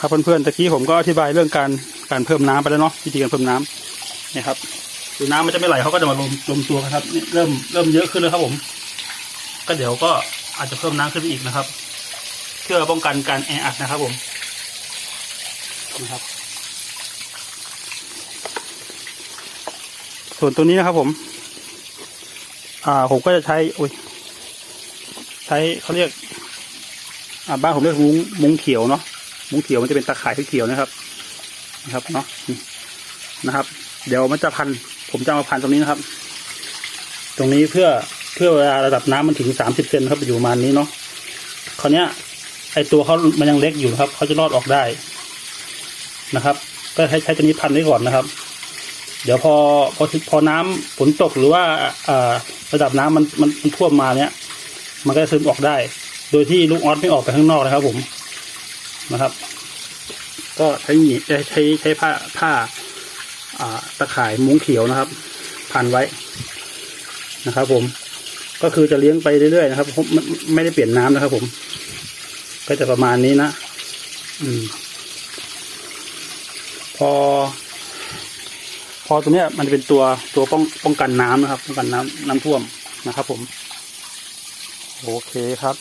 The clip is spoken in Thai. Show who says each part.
Speaker 1: ครับเพื่อนๆตะกี้ผมก็อธิบายเรื่องการการเพิ่มน้ำไปแล้วเนาะวิธีการเพิ่มน้ำเนี่ยครับคือน้ำมันจะไม่ไหลเขาก็จะมารวมรวมตัวครับเริ่มเริ่มเยอะขึ้นแล้วครับผม ก็เดี๋ยวก็อาจจะเพิ่มน้ำขึ้นไปอีกนะครับ เพื่อป้องกันการแออัดนะครับผมนะครับ ส่วนตัวนี้นะครับผม อ่าผมก็จะใช้โอ้ยใช้เขาเรียก อ่าบ้านผมเรียกมุ้งมุ้งเขียวเนาะ มุ้งเขียวมันจะเป็นตะข่ายเขียวนะครับ นะครับเนาะนะครับ เดี๋ยวมันจะพัน ผมจะมาพันตรงนี้นะครับ ตรงนี้เพื่อเพื่อเวลาระดับน้ำมันถึงสามสิบเซนครับอยู่ประมาณนี้เนาะคราวเนี้ยไอตัวเขามันยังเล็กอยู่ครับเขาจะรอดออกได้นะครับ ก็ใช้ใช้ตัวนี้พันไว้ก่อนนะครับ เดี๋ยวพอพอพอน้ำฝนตกหรือว่าอ่าระดับน้ำมันมันมันท่วมมาเนี้ยมันก็จะซึมออกได้ โดยที่ลูกออสไม่ออกไปข้างนอกนะครับ ผม นะครับ ก็ใช้หนีใช้ใช้ใช้ผ้าผ้า อ่าตะข่ายมุ้งเขียวนะครับ พันไว้นะครับ ผม ก็คือจะเลี้ยงไปเรื่อยๆนะครับผมไม่ไม่ได้เปลี่ยนน้ำนะครับ ผม ก็จะประมาณนี้นะอืม พอ พอตัวเนี้ย มันเป็นตัวตัวป้องป้องกันน้ำนะครับ ป้องกันน้ำน้ำท่วมนะครับ ผม โอเคครับ